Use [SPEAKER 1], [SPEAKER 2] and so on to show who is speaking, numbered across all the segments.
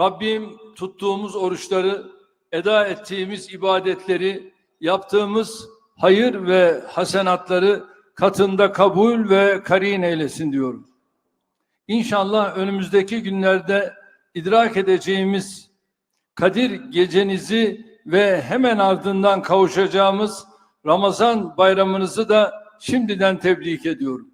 [SPEAKER 1] Rabbim tuttuğumuz oruçları, eda ettiğimiz ibadetleri, yaptığımız hayır ve hasenatları katında kabul ve karin eylesin diyorum. İnşallah önümüzdeki günlerde idrak edeceğimiz Kadir gecenizi ve hemen ardından kavuşacağımız Ramazan bayramınızı da şimdiden tebrik ediyorum.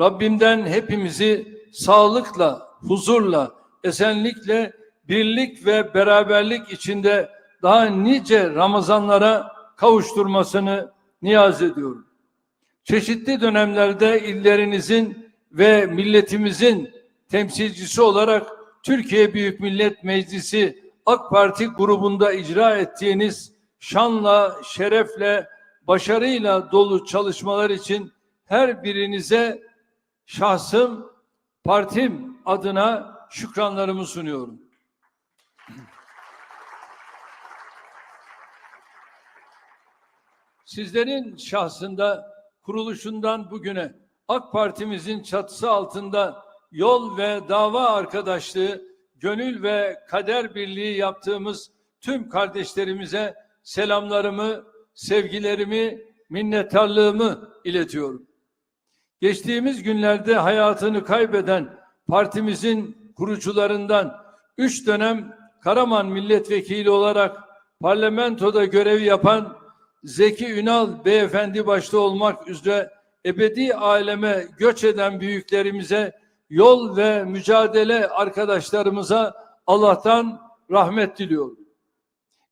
[SPEAKER 1] Rabbimden hepimizi sağlıkla, huzurla, esenlikle, birlik ve beraberlik içinde daha nice Ramazanlara kavuşturmasını niyaz ediyorum. Çeşitli dönemlerde illerinizin ve milletimizin temsilcisi olarak Türkiye Büyük Millet Meclisi AK Parti grubunda icra ettiğiniz şanla, şerefle, başarıyla dolu çalışmalar için her birinize şahsım, partim adına şükranlarımı sunuyorum. Sizlerin şahsında kuruluşundan bugüne AK Parti'mizin çatısı altında yol ve dava arkadaşlığı, gönül ve kader birliği yaptığımız tüm kardeşlerimize selamlarımı, sevgilerimi, minnettarlığımı iletiyorum. Geçtiğimiz günlerde hayatını kaybeden partimizin kurucularından üç dönem Karaman milletvekili olarak parlamentoda görev yapan Zeki Ünal beyefendi başta olmak üzere ebedi aleme göç eden büyüklerimize, yol ve mücadele arkadaşlarımıza Allah'tan rahmet diliyorum.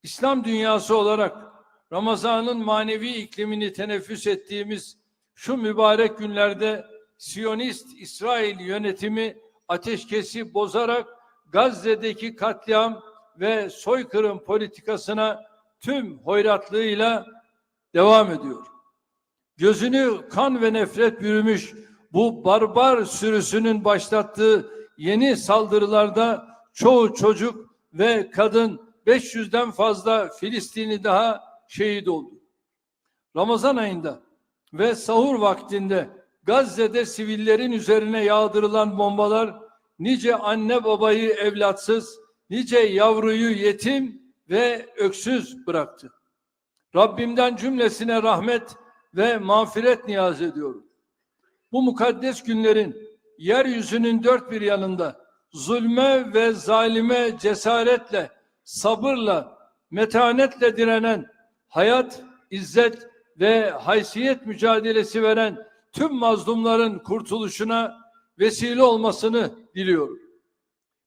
[SPEAKER 1] İslam dünyası olarak Ramazan'ın manevi iklimini teneffüs ettiğimiz şu mübarek günlerde Siyonist İsrail yönetimi ateşkesi bozarak Gazze'deki katliam ve soykırım politikasına tüm hoyratlığıyla devam ediyor. Gözünü kan ve nefret bürümüş bu barbar sürüsünün başlattığı yeni saldırılarda çoğu çocuk ve kadın 500'den fazla Filistinli daha şehit oldu. Ramazan ayında ve sahur vaktinde Gazze'de sivillerin üzerine yağdırılan bombalar nice anne babayı evlatsız, nice yavruyu yetim ve öksüz bıraktı. Rabbimden cümlesine rahmet ve mağfiret niyaz ediyorum. Bu mukaddes günlerin yeryüzünün dört bir yanında zulme ve zalime cesaretle, sabırla, metanetle direnen, hayat, izzet ve haysiyet mücadelesi veren tüm mazlumların kurtuluşuna vesile olmasını diliyorum.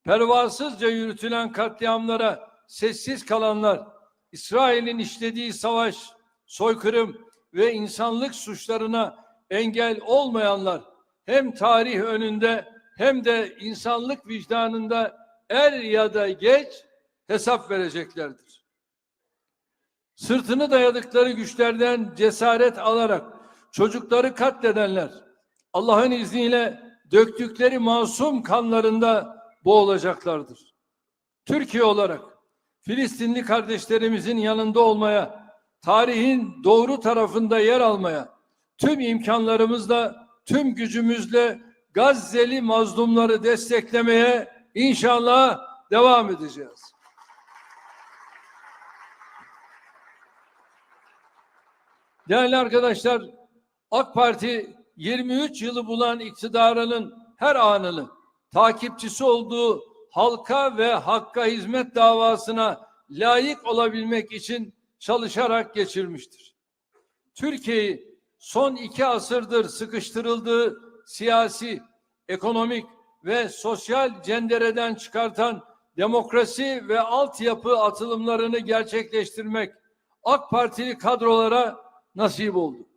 [SPEAKER 1] Pervasızca yürütülen katliamlara sessiz kalanlar, İsrail'in işlediği savaş, soykırım ve insanlık suçlarına engel olmayanlar hem tarih önünde hem de insanlık vicdanında er ya da geç hesap vereceklerdir. Sırtını dayadıkları güçlerden cesaret alarak çocukları katledenler Allah'ın izniyle döktükleri masum kanlarında boğulacaklardır. Türkiye olarak Filistinli kardeşlerimizin yanında olmaya, tarihin doğru tarafında yer almaya, tüm imkanlarımızla, tüm gücümüzle Gazze'li mazlumları desteklemeye inşallah devam edeceğiz. Değerli arkadaşlar, AK Parti 23 yılı bulan iktidarının her anını takipçisi olduğu halka ve hakka hizmet davasına layık olabilmek için çalışarak geçirmiştir. Türkiye'yi son iki asırdır sıkıştırıldığı siyasi, ekonomik ve sosyal cendereden çıkartan demokrasi ve altyapı atılımlarını gerçekleştirmek AK Partili kadrolara nasip oldu.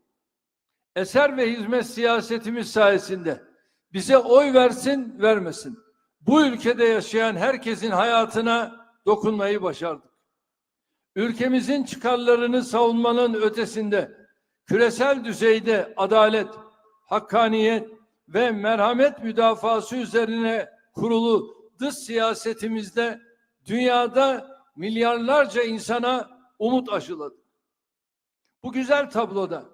[SPEAKER 1] Eser ve hizmet siyasetimiz sayesinde bize oy versin vermesin. Bu ülkede yaşayan herkesin hayatına dokunmayı başardık. Ülkemizin çıkarlarını savunmanın ötesinde küresel düzeyde adalet, hakkaniyet ve merhamet müdafası üzerine kurulu dış siyasetimizde dünyada milyarlarca insana umut aşıladı. Bu güzel tabloda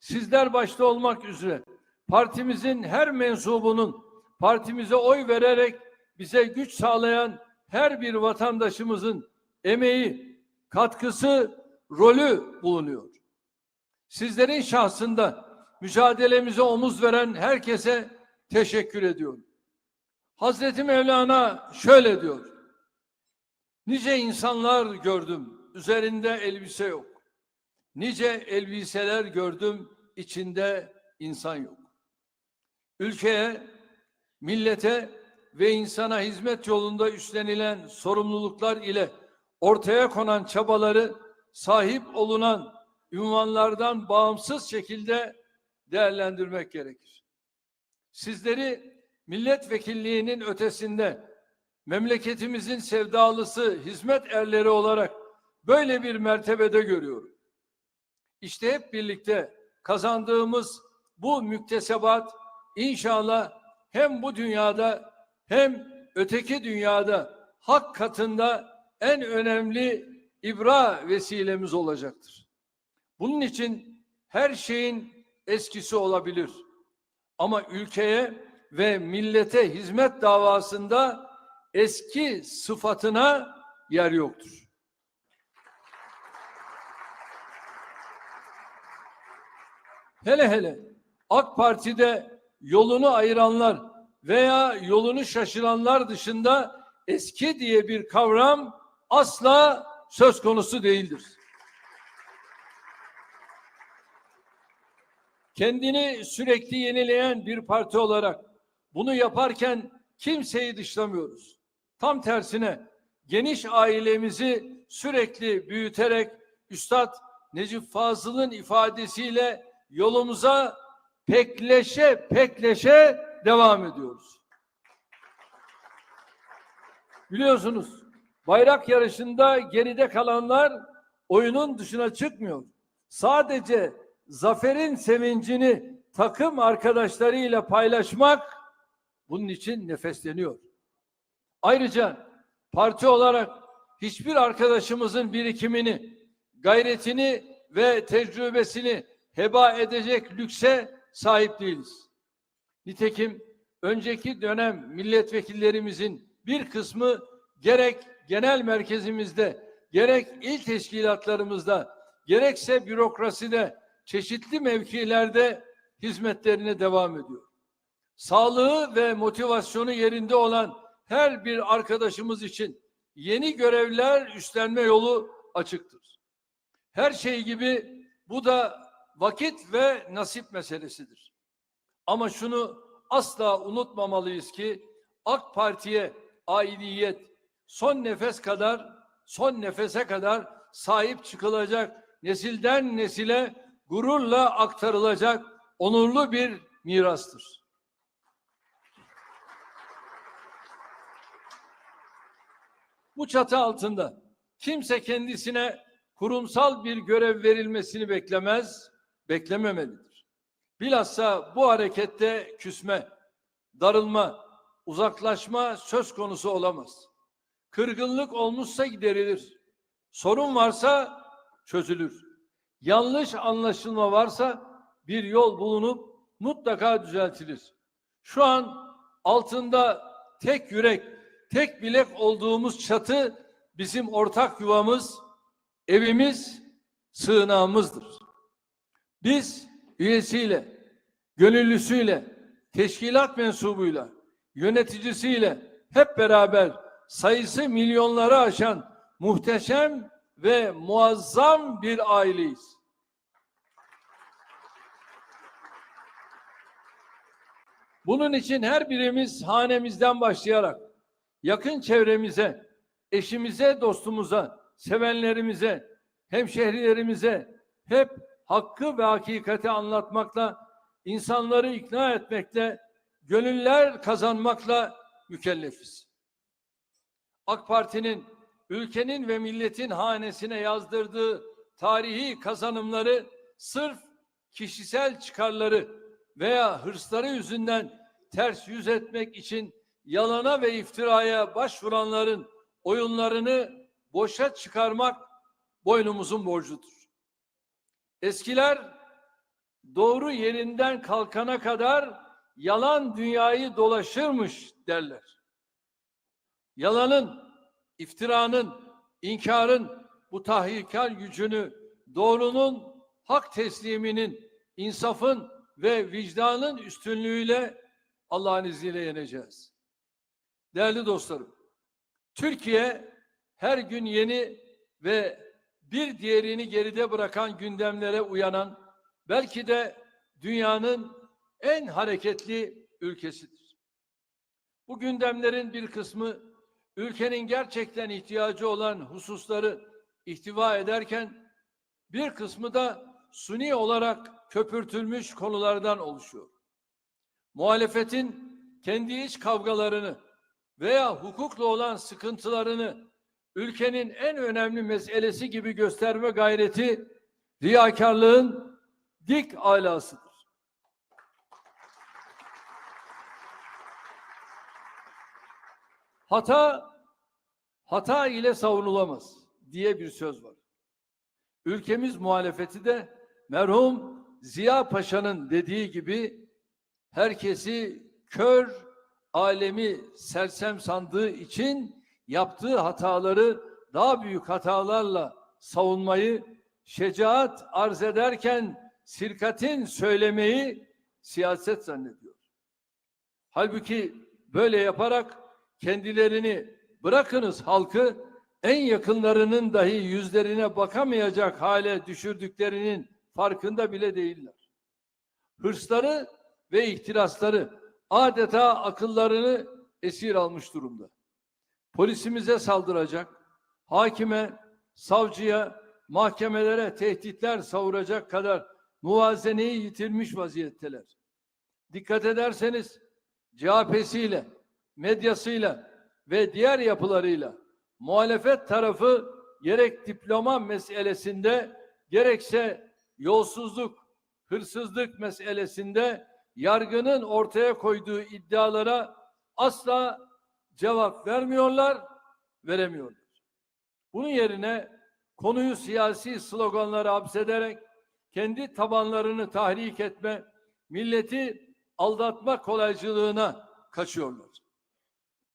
[SPEAKER 1] sizler başta olmak üzere partimizin her mensubunun partimize oy vererek bize güç sağlayan her bir vatandaşımızın emeği, katkısı, rolü bulunuyor. Sizlerin şahsında mücadelemize omuz veren herkese teşekkür ediyorum. Hazreti Mevlana şöyle diyor. Nice insanlar gördüm, üzerinde elbise yok. Nice elbiseler gördüm, içinde insan yok. Ülkeye, millete ve insana hizmet yolunda üstlenilen sorumluluklar ile ortaya konan çabaları sahip olunan ünvanlardan bağımsız şekilde değerlendirmek gerekir. Sizleri milletvekilliğinin ötesinde memleketimizin sevdalısı, hizmet erleri olarak böyle bir mertebede görüyorum. İşte hep birlikte kazandığımız bu müktesebat inşallah hem bu dünyada hem öteki dünyada hak katında en önemli ibra vesilemiz olacaktır. Bunun için her şeyin eskisi olabilir. Ama ülkeye ve millete hizmet davasında eski sıfatına yer yoktur. Hele hele AK Parti'de yolunu ayıranlar veya yolunu şaşıranlar dışında eski diye bir kavram asla söz konusu değildir. Kendini sürekli yenileyen bir parti olarak bunu yaparken kimseyi dışlamıyoruz. Tam tersine geniş ailemizi sürekli büyüterek Üstad Necip Fazıl'ın ifadesiyle yolumuza pekleşe pekleşe devam ediyoruz. Biliyorsunuz bayrak yarışında geride kalanlar oyunun dışına çıkmıyor. Sadece zaferin sevincini takım arkadaşlarıyla paylaşmak bunun için nefesleniyor. Ayrıca parti olarak hiçbir arkadaşımızın birikimini, gayretini ve tecrübesini heba edecek lükse sahip değiliz. Nitekim önceki dönem milletvekillerimizin bir kısmı gerek genel merkezimizde, gerek il teşkilatlarımızda, gerekse bürokraside çeşitli mevkilerde hizmetlerine devam ediyor. Sağlığı ve motivasyonu yerinde olan her bir arkadaşımız için yeni görevler üstlenme yolu açıktır. Her şey gibi bu da vakit ve nasip meselesidir. Ama şunu asla unutmamalıyız ki AK Parti'ye aidiyet son nefes kadar son nefese kadar sahip çıkılacak nesilden nesile gururla aktarılacak onurlu bir mirastır. Bu çatı altında kimse kendisine kurumsal bir görev verilmesini beklemez, beklememelidir. Bilhassa bu harekette küsme, darılma, uzaklaşma söz konusu olamaz. Kırgınlık olmuşsa giderilir. Sorun varsa çözülür. Yanlış anlaşılma varsa bir yol bulunup mutlaka düzeltilir. Şu an altında tek yürek, tek bilek olduğumuz çatı bizim ortak yuvamız, evimiz, sığınağımızdır. Biz üyesiyle, gönüllüsüyle, teşkilat mensubuyla, yöneticisiyle hep beraber sayısı milyonları aşan muhteşem ve muazzam bir aileyiz. Bunun için her birimiz hanemizden başlayarak yakın çevremize, eşimize, dostumuza, sevenlerimize, hemşehrilerimize hep hakkı ve hakikati anlatmakla, insanları ikna etmekle, gönüller kazanmakla mükellefiz. AK Parti'nin ülkenin ve milletin hanesine yazdırdığı tarihi kazanımları sırf kişisel çıkarları veya hırsları yüzünden ters yüz etmek için yalana ve iftiraya başvuranların oyunlarını boşa çıkarmak boynumuzun borcudur. Eskiler doğru yerinden kalkana kadar yalan dünyayı dolaşırmış derler. Yalanın iftiranın, inkarın bu tahrikkar gücünü doğrunun, hak tesliminin, insafın ve vicdanın üstünlüğüyle Allah'ın izniyle yeneceğiz. Değerli dostlarım, Türkiye her gün yeni ve bir diğerini geride bırakan gündemlere uyanan, belki de dünyanın en hareketli ülkesidir. Bu gündemlerin bir kısmı ülkenin gerçekten ihtiyacı olan hususları ihtiva ederken bir kısmı da suni olarak köpürtülmüş konulardan oluşuyor. Muhalefetin kendi iç kavgalarını veya hukukla olan sıkıntılarını ülkenin en önemli meselesi gibi gösterme gayreti riyakarlığın dik alasıdır. Hata hata ile savunulamaz diye bir söz var. Ülkemiz muhalefeti de merhum Ziya Paşa'nın dediği gibi herkesi kör alemi sersem sandığı için yaptığı hataları daha büyük hatalarla savunmayı şecaat arz ederken sirkatin söylemeyi siyaset zannediyor. Halbuki böyle yaparak kendilerini bırakınız halkı en yakınlarının dahi yüzlerine bakamayacak hale düşürdüklerinin farkında bile değiller. Hırsları ve ihtirasları adeta akıllarını esir almış durumda. Polisimize saldıracak, hakime, savcıya, mahkemelere tehditler savuracak kadar muvazeneyi yitirmiş vaziyetteler. Dikkat ederseniz CHP'siyle, medyasıyla ve diğer yapılarıyla muhalefet tarafı gerek diploma meselesinde gerekse yolsuzluk, hırsızlık meselesinde yargının ortaya koyduğu iddialara asla cevap vermiyorlar, veremiyorlar. Bunun yerine konuyu siyasi sloganlara hapsederek kendi tabanlarını tahrik etme, milleti aldatma kolaycılığına kaçıyorlar.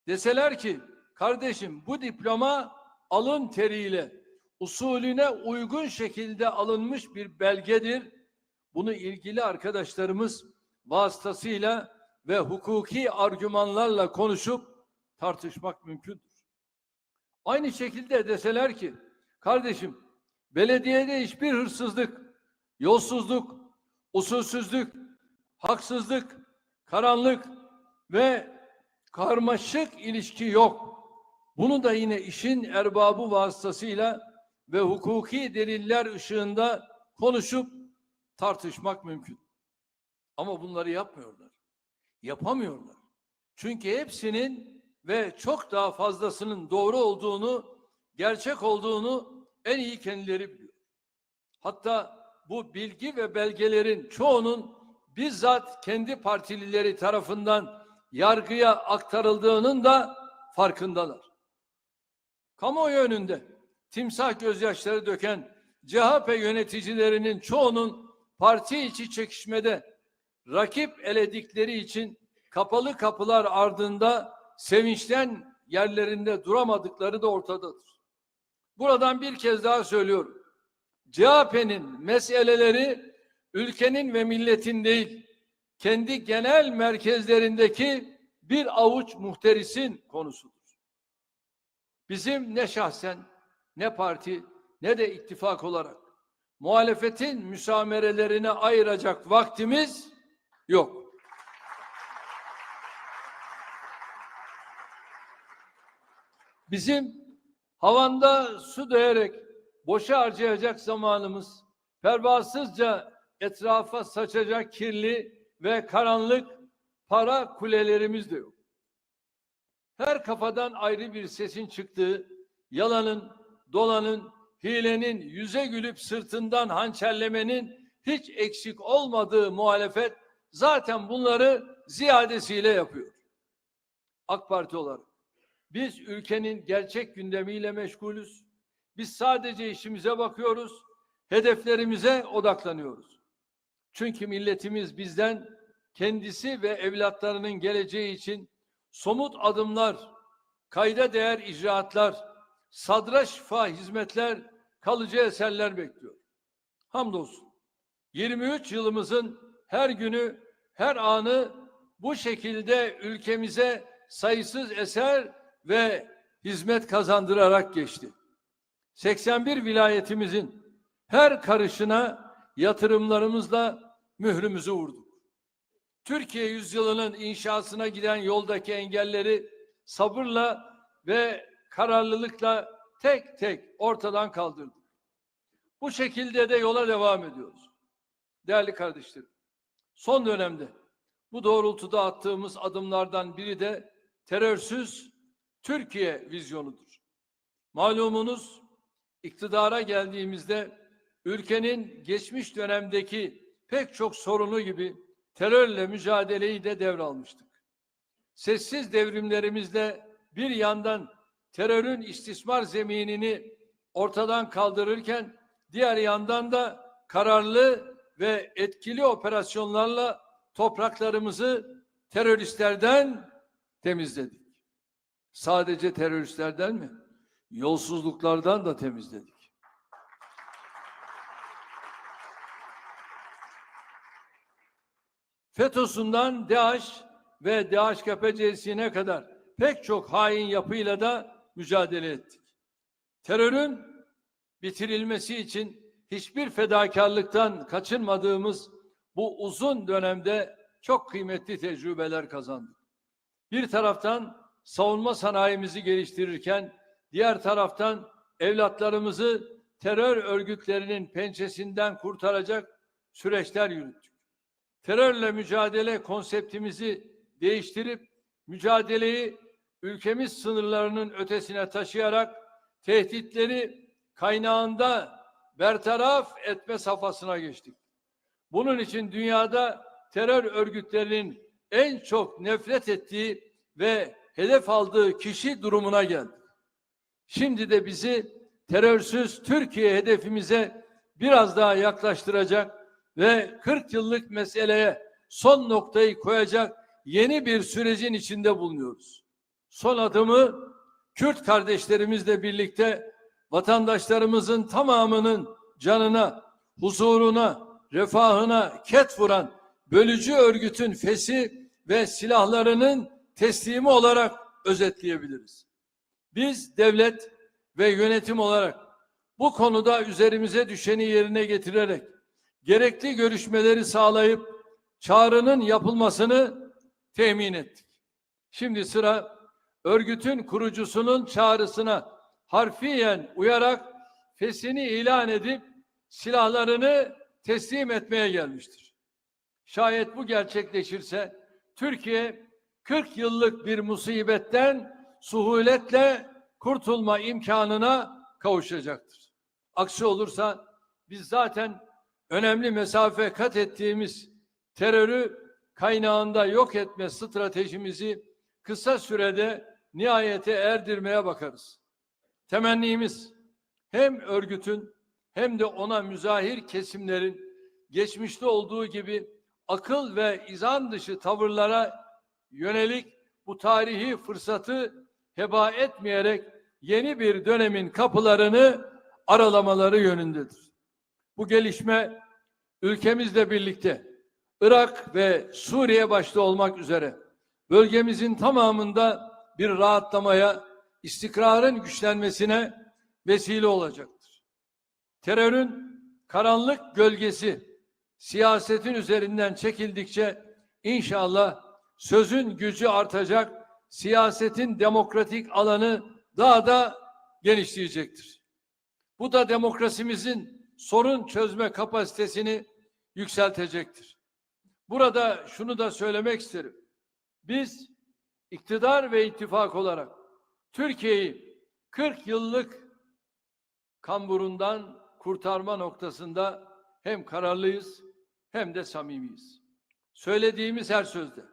[SPEAKER 1] Deseler ki kardeşim bu diploma alın teriyle usulüne uygun şekilde alınmış bir belgedir. Bunu ilgili arkadaşlarımız vasıtasıyla ve hukuki argümanlarla konuşup tartışmak mümkündür. Aynı şekilde deseler ki kardeşim belediyede hiçbir hırsızlık, yolsuzluk, usulsüzlük, haksızlık, karanlık ve karmaşık ilişki yok. Bunu da yine işin erbabı vasıtasıyla ve hukuki deliller ışığında konuşup tartışmak mümkün. Ama bunları yapmıyorlar. Yapamıyorlar. Çünkü hepsinin ve çok daha fazlasının doğru olduğunu, gerçek olduğunu en iyi kendileri biliyor. Hatta bu bilgi ve belgelerin çoğunun bizzat kendi partilileri tarafından yargıya aktarıldığının da farkındalar. Kamuoyu önünde timsah gözyaşları döken CHP yöneticilerinin çoğunun parti içi çekişmede rakip eledikleri için kapalı kapılar ardında sevinçten yerlerinde duramadıkları da ortadadır. Buradan bir kez daha söylüyorum. CHP'nin meseleleri ülkenin ve milletin değil, kendi genel merkezlerindeki bir avuç muhterisin konusudur. Bizim ne şahsen, ne parti, ne de ittifak olarak muhalefetin müsamerelerine ayıracak vaktimiz yok. Bizim havanda su değerek boşa harcayacak zamanımız, pervasızca etrafa saçacak kirli ve karanlık para kulelerimiz de yok. Her kafadan ayrı bir sesin çıktığı, yalanın, dolanın, hilenin, yüze gülüp sırtından hançerlemenin hiç eksik olmadığı muhalefet zaten bunları ziyadesiyle yapıyor. AK Parti olarak biz ülkenin gerçek gündemiyle meşgulüz. Biz sadece işimize bakıyoruz, hedeflerimize odaklanıyoruz. Çünkü milletimiz bizden kendisi ve evlatlarının geleceği için somut adımlar, kayda değer icraatlar, sadra şifa hizmetler, kalıcı eserler bekliyor. Hamdolsun. 23 yılımızın her günü, her anı bu şekilde ülkemize sayısız eser ve hizmet kazandırarak geçti. 81 vilayetimizin her karışına yatırımlarımızla mührümüzü vurduk. Türkiye yüzyılının inşasına giden yoldaki engelleri sabırla ve kararlılıkla tek tek ortadan kaldırdık. Bu şekilde de yola devam ediyoruz. Değerli kardeşlerim, son dönemde bu doğrultuda attığımız adımlardan biri de terörsüz Türkiye vizyonudur. Malumunuz iktidara geldiğimizde ülkenin geçmiş dönemdeki pek çok sorunu gibi terörle mücadeleyi de devralmıştık. Sessiz devrimlerimizle bir yandan terörün istismar zeminini ortadan kaldırırken diğer yandan da kararlı ve etkili operasyonlarla topraklarımızı teröristlerden temizledik. Sadece teröristlerden mi? Yolsuzluklardan da temizledik. FETÖ'sünden DAEŞ ve DHKPC'sine kadar pek çok hain yapıyla da mücadele ettik. Terörün bitirilmesi için hiçbir fedakarlıktan kaçınmadığımız bu uzun dönemde çok kıymetli tecrübeler kazandık. Bir taraftan savunma sanayimizi geliştirirken diğer taraftan evlatlarımızı terör örgütlerinin pençesinden kurtaracak süreçler yürüttük. Terörle mücadele konseptimizi değiştirip mücadeleyi ülkemiz sınırlarının ötesine taşıyarak tehditleri kaynağında bertaraf etme safhasına geçtik. Bunun için dünyada terör örgütlerinin en çok nefret ettiği ve hedef aldığı kişi durumuna geldi. Şimdi de bizi terörsüz Türkiye hedefimize biraz daha yaklaştıracak ve 40 yıllık meseleye son noktayı koyacak yeni bir sürecin içinde bulunuyoruz. Son adımı Kürt kardeşlerimizle birlikte vatandaşlarımızın tamamının canına, huzuruna, refahına ket vuran bölücü örgütün fesi ve silahlarının teslimi olarak özetleyebiliriz. Biz devlet ve yönetim olarak bu konuda üzerimize düşeni yerine getirerek gerekli görüşmeleri sağlayıp çağrının yapılmasını temin ettik. Şimdi sıra örgütün kurucusunun çağrısına harfiyen uyarak fesini ilan edip silahlarını teslim etmeye gelmiştir. Şayet bu gerçekleşirse Türkiye 40 yıllık bir musibetten suhuletle kurtulma imkanına kavuşacaktır. Aksi olursa biz zaten önemli mesafe kat ettiğimiz terörü kaynağında yok etme stratejimizi kısa sürede nihayete erdirmeye bakarız. Temennimiz hem örgütün hem de ona müzahir kesimlerin geçmişte olduğu gibi akıl ve izan dışı tavırlara yönelik bu tarihi fırsatı heba etmeyerek yeni bir dönemin kapılarını aralamaları yönündedir. Bu gelişme ülkemizle birlikte Irak ve Suriye başta olmak üzere bölgemizin tamamında bir rahatlamaya, istikrarın güçlenmesine vesile olacaktır. Terörün karanlık gölgesi siyasetin üzerinden çekildikçe inşallah sözün gücü artacak, siyasetin demokratik alanı daha da genişleyecektir. Bu da demokrasimizin sorun çözme kapasitesini yükseltecektir. Burada şunu da söylemek isterim. Biz iktidar ve ittifak olarak Türkiye'yi 40 yıllık kamburundan kurtarma noktasında hem kararlıyız hem de samimiyiz. Söylediğimiz her sözde,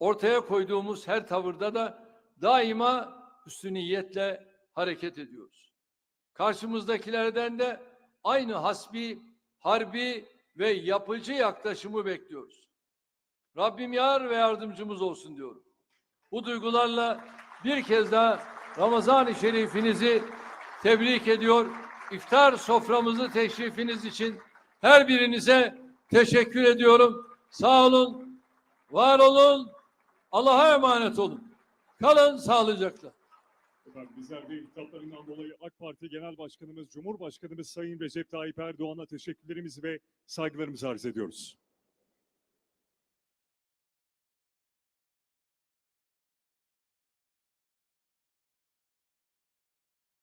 [SPEAKER 1] ortaya koyduğumuz her tavırda da daima üstü niyetle hareket ediyoruz. Karşımızdakilerden de aynı hasbi, harbi ve yapıcı yaklaşımı bekliyoruz. Rabbim yar ve yardımcımız olsun diyorum. Bu duygularla bir kez daha Ramazan-ı Şerifinizi tebrik ediyor. İftar soframızı teşrifiniz için her birinize teşekkür ediyorum. Sağ olun, var olun, Allah'a emanet olun. Kalın sağlıcakla.
[SPEAKER 2] Efendim bizler de iltifatlarından dolayı AK Parti Genel Başkanımız, Cumhurbaşkanımız Sayın Recep Tayyip Erdoğan'a teşekkürlerimizi ve saygılarımızı arz ediyoruz.